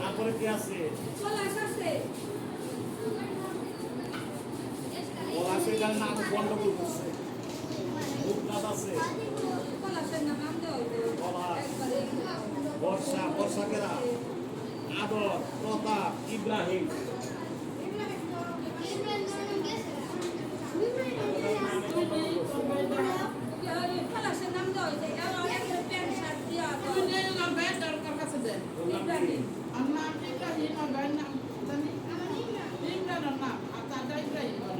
তারপরে কি আছে পলাশের গান না বন্ধ করতেছে ভূতনাথ আছে বর্ষা বর্ষাকেরা আদর প্রতাপ ইব্রাহিম